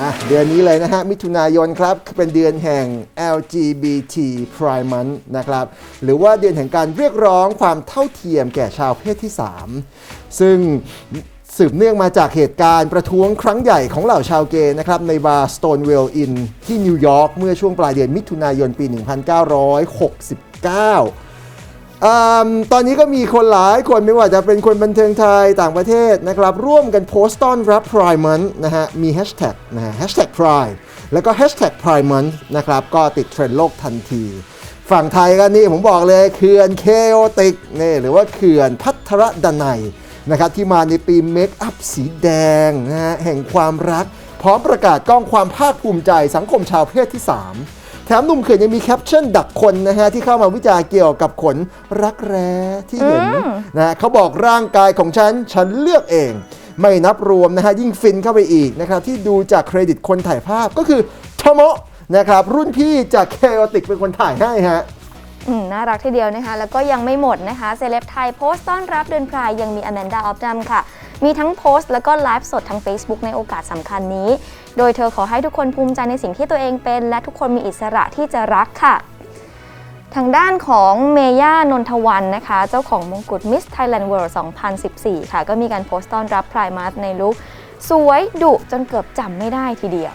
อะเดือนนี้เลยนะฮะ มิถุนายนครับ เป็นเดือนแห่ง LGBT Pride Month นะครับ หรือว่าเดือนแห่งการเรียกร้องความเท่าเทียมแก่ชาวเพศที่ 3 ซึ่งสืบเนื่องมาจากเหตุการณ์ประท้วงครั้งใหญ่ของเหล่าชาวเกย์นะครับในบาร์ Stonewall Inn ที่นิวยอร์กเมื่อช่วงปลายเดือนมิถุนายนปี 1969 ตอนนี้ก็มีคนหลายคนไม่ว่าจะเป็นคนบันเทิงไทยต่างประเทศนะครับ ร่วมกันโพสต์ต้อนรับ Pride Month นะฮะ มีแฮชแท็กนะฮะ hashtag Pride แล้วก็ hashtag Pride Month นะครับ ก็ติดเทรนด์โลกทันที ฝั่งไทยก็นี่ผมบอกเลยเขื่อนเคโอติกนี่หรือว่าเขื่อนพัทรดนัยนะครับที่มาในปีเมคอัพสีแดงนะฮะแห่งความรัก พร้อมประกาศก้องความภาคภูมิใจสังคมชาวเพศที่ 3 แถมหนุ่มเขื่อนยังมีแคปชั่นดักคนนะฮะที่เข้ามาวิจารณ์เกี่ยวกับขนรักแร้ที่เห็นนะฮะเขาบอกร่างกายของฉัน ฉันเลือกเองไม่นับรวมนะฮะยิ่งฟินเข้าไปอีกนะครับที่ดูจากเครดิตคนถ่ายภาพก็คือโทโมะนะครับรุ่นพี่จากเคโอติกเป็นคนถ่ายให้ฮะอืมน่ารักทีเดียวนะคะ แล้วก็ยังไม่หมดนะคะ เซเลบไทยโพสต์ต้อนรับเดือนพรายยังมีอแมนดาออฟดัมค่ะ มีทั้งโพสต์แล้วก็ไลฟ์สดทาง Facebook ในโอกาสสำคัญนี้ โดยเธอขอให้ทุกคนภูมิใจในสิ่งที่ตัวเองเป็น และทุกคนมีอิสระที่จะรักค่ะทางด้านของเมย่านนทวันนะคะ เจ้าของมงกุฎ Miss Thailand World 2014 ค่ะ ก็มีการโพสต์ต้อนรับพรายมาสในลุคสวยดุจนเกือบจำไม่ได้ทีเดียว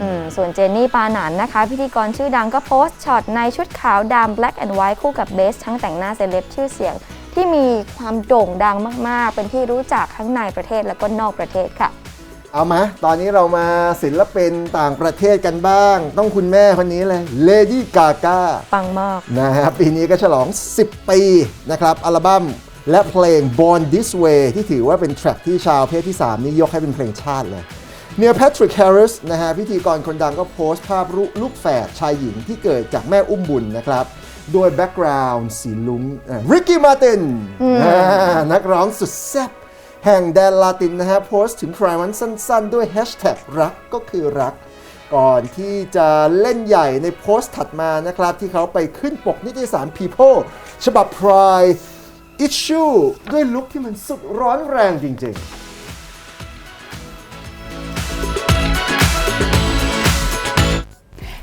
อืมส่วนเจนนี่ปาหนันนะคะ พิธีกรชื่อดังก็โพสต์ช็อตในชุดขาวดำ black and white คู่กับเบส ทั้งแต่งหน้าเซเลบชื่อเสียง ที่มีความโด่งดังมากๆ เป็นที่รู้จักทั้งในประเทศและก็นอกประเทศค่ะ เอามา ตอนนี้เรามาศิลปินต่างประเทศกันบ้าง ต้องคุณแม่คนนี้เลย Lady Gaga ปังมากนะฮะปีนี้ก็ฉลอง 10 ปีนะครับ อัลบั้มและเพลง Born This Way ที่ถือว่าเป็นแทร็กที่ชาวเพศที่ 3 นี้ยกให้เป็นเพลงชาติเลยเนียแพทริกแฮร์ริสนะฮะพิธีกรคนดังก็โพสต์ภาพรูลูกแฝดชายหญิงที่เกิดจากแม่อุ้มบุญนะครับ โดยแบ็กกราวน์สีลุ้งริกกี้มาตินนักร้องสุดแซ่บแห่งแดนลาตินนะฮะโพสต์ถึงพรายวันสั้นๆ ด้วยแฮชแท็กรักก็คือรัก ก่อนที่จะเล่นใหญ่ในโพสต์ถัดมานะครับ ที่เขาไปขึ้นปกนิตยสาร People ฉบับ Pride Issue ด้วยลุคที่มันสุดร้อนแรงจริงๆ